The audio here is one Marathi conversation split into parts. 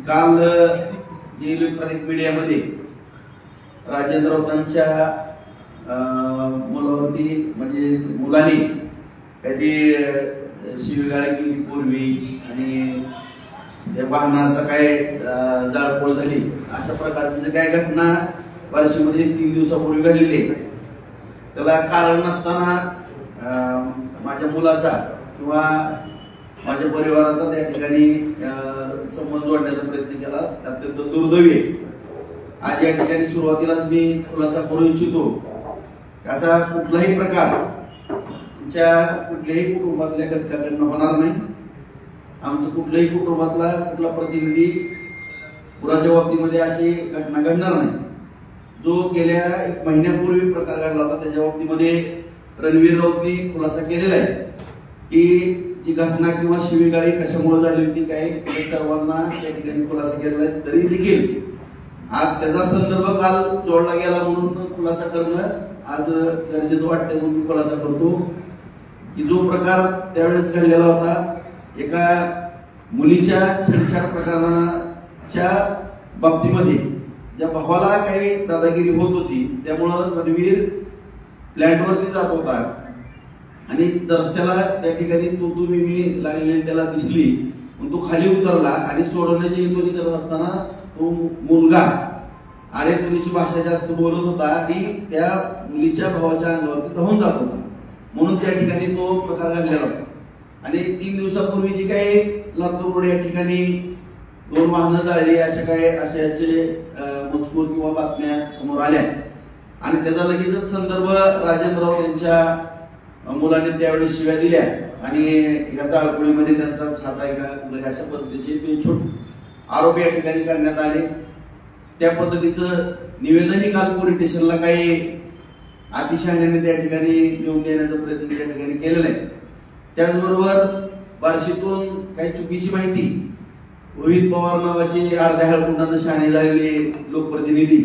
काल जे इलेक्ट्रॉनिक मीडियामध्ये राजेंद्र राऊतांच्या मुलावरती म्हणजे मुलाने काहीतरी ते केली पूर्वी आणि त्या वाहनाचा काय जाळपोळ झाली. अशा प्रकारची जे काय घटना वर्षामध्ये तीन दिवसापूर्वी घडलेली आहे. त्याला कारण नसताना माझ्या मुलाचा किंवा माझ्या परिवाराचा त्या ठिकाणी संबंध जोडण्याचा प्रयत्न केला. अत्यंत दुर्दैवी आहे. आज या ठिकाणी सुरुवातीलाच मी खुलासा करू इच्छितो. असा कुठलाही प्रकार तुमच्या कुठल्याही कुटुंबातल्या घटकाकडनं होणार नाही. आमचं कुठल्याही कुटुंबातला कुठला प्रतिनिधी कुणाच्या बाबतीमध्ये अशी घटना घडणार नाही. जो गेल्या एक महिन्यापूर्वी प्रकार घडला होता त्याच्या बाबतीमध्ये रणवीर राऊतनी खुलासा केलेला आहे की ती घटना किंवा शिवीगाळी कशामुळे झाली होती काय हे सर्वांना त्या ठिकाणी खुलासा केला आहे तरी देखील आज त्याचा संदर्भ काल जोडला गेला म्हणून खुलासा करणं आज गरजेचं वाटतं म्हणून मी खुलासा करतो. की जो प्रकार त्यावेळेस घडलेला होता एका मुलीच्या छेडछाड प्रकरणाच्या बाबतीमध्ये ज्या भावाला काही दादागिरी होत होती त्यामुळं रणवीर प्लॅटवरती जात होता. आणि रस्त्याला त्या ठिकाणी तो तू मी मी लागलेली त्याला दिसली. पण तो खाली उतरला आणि सोडवण्याची हेतूने करत असताना तो मुलगा अरे तुझी भाषा जास्त बोलत होता आणि त्या मुलीच्या भावाच्या अंगावरती धावून जात होता. म्हणून त्या ठिकाणी तो प्रकार घडलेला होता. आणि तीन दिवसापूर्वी जी काही लातूर रोड या ठिकाणी दोन वाहनं जाळली अशा काही अशाचे मजकूर किंवा बातम्या समोर आल्या. आणि त्याचा लगेचच संदर्भ राजेंद्र राऊत यांच्या मुलांनी त्यावेळी शिव्या दिल्या आणि याचा अळकुळीमध्ये त्यांचाच हात आहे का वगैरे अशा पद्धतीचे ते छोट आरोप या ठिकाणी करण्यात आले. त्या पद्धतीचं निवेदनही काल पोलीस स्टेशनला काही अतिशहाण्याने त्या ठिकाणी येऊन देण्याचा प्रयत्न त्या ठिकाणी केलेला आहे. त्याचबरोबर बार्शीतून काही चुकीची माहिती रोहित पवार नावाचे अर्ध्या हळकुंडानं शहाणे झालेले लोकप्रतिनिधी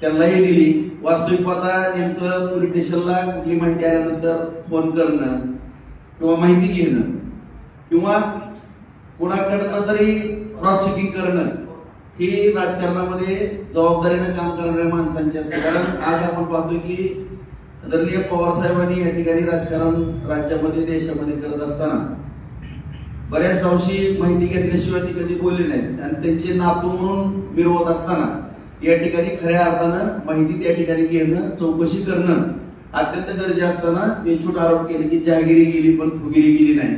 त्यांनाही दिली. वास्तविक पाहता नेमकं पोलीस स्टेशनला कुठली माहिती आल्यानंतर फोन करणं किंवा माहिती घेणं किंवा कुणाकडनं तरी क्रॉस चेकिंग करणं ही राजकारणामध्ये जबाबदारीनं काम करणाऱ्या माणसांची असते. कारण आज आपण पाहतो की आदरणीय पवार साहेबांनी या ठिकाणी राजकारण राज्यामध्ये देशामध्ये करत असताना बऱ्याच अंशी माहिती घेतल्याशिवाय ती कधी बोलली नाहीत. आणि त्यांचे नातू म्हणून मिरवत असताना या ठिकाणी खऱ्या अर्थानं माहिती त्या ठिकाणी घेणं चौकशी करणं अत्यंत गरजे असताना बेछूट आरोप केले की जहागिरी गेली पण फुगिरी गेली नाही.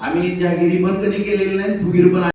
आम्ही जहागिरी पण कधी केलेली नाही फुगीर पण